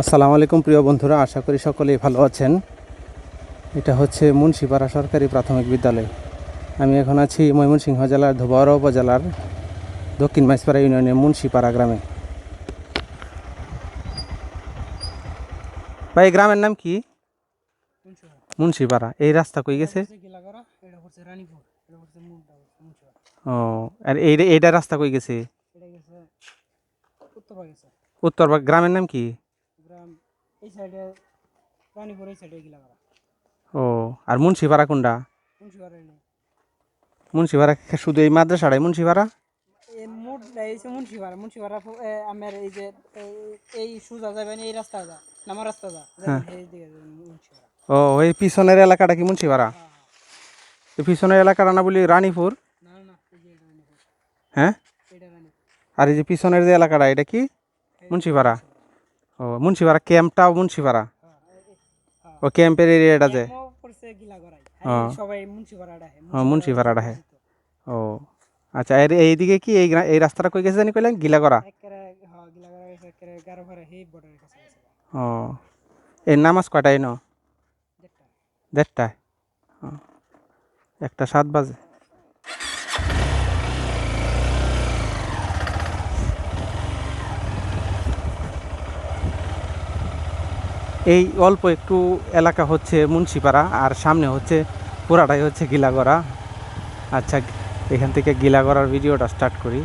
আসসালামু আলাইকুম প্রিয় বন্ধুরা আশা করি সকলেই ভালো আছেন। এটা হচ্ছে মুন্সিপাড়া সরকারি প্রাথমিক বিদ্যালয়। আমি এখন আছি ময়মনসিংহ জেলার ধোবাউড়া উপজেলার দক্ষিণ মাইসপাড়া ইউনিয়নের মুন্সিপাড়া গ্রামে। ভাই গ্রামের নাম কি? মুন্সিপাড়া। এই রাস্তা কই গেছে? ও আর এই এইটা রাস্তা কই গেছে? উত্তর গ্রামের নাম কি? এই সাইডে রানীপুর এই সাইডে গিলাগড়া ও আর মুন্সিপাড়া কোনটা? মুন্সিপাড়া নেই মুন্সিপাড়া শুধু এই মাদ্রাসাটাই মুন্সিপাড়া? এই মোট এই যে মুন্সিপাড়া মুন্সিপাড়া আমার এই যে এই- এই সুজা যাবেন এই রাস্তা যা নামার রাস্তা যা এই মুন্সিপাড়া। ও ওই পিছনের এলাকাটা কি মুন্সিপাড়া? হ্যাঁ হ্যাঁ। পিছনের এলাকাটা না বলি এই রানীপুর। হ্যাঁ? আর এই যে পিছনের যে এলাকাটা এটা কি? মুন্সিপাড়া। ও মুন্সিপাড়া ক্যাম্পটাও মুন্সিপাড়া? হ্যাঁ ও ক্যাম্পের মো পড়ছে হ্যাঁ। সবাই মুন্সিপাড়াটা হে ও আচ্ছা এর এইদিকে কি এই এই রাস্তাটা কই গেছে জানি কইলেন? গিলাগড়া? হ্যাঁ ও এর নামাজ কয়টাই ন? দেড়টায়। একটা সাত বাজে। এই অল্প একটু এলাকা হচ্ছে মুন্সিপাড়া, আর সামনে হচ্ছে পুরাটাই হচ্ছে গিলাগড়া। আচ্ছা এখান থেকে গিলাগড়ার ভিডিওটা স্টার্ট করি।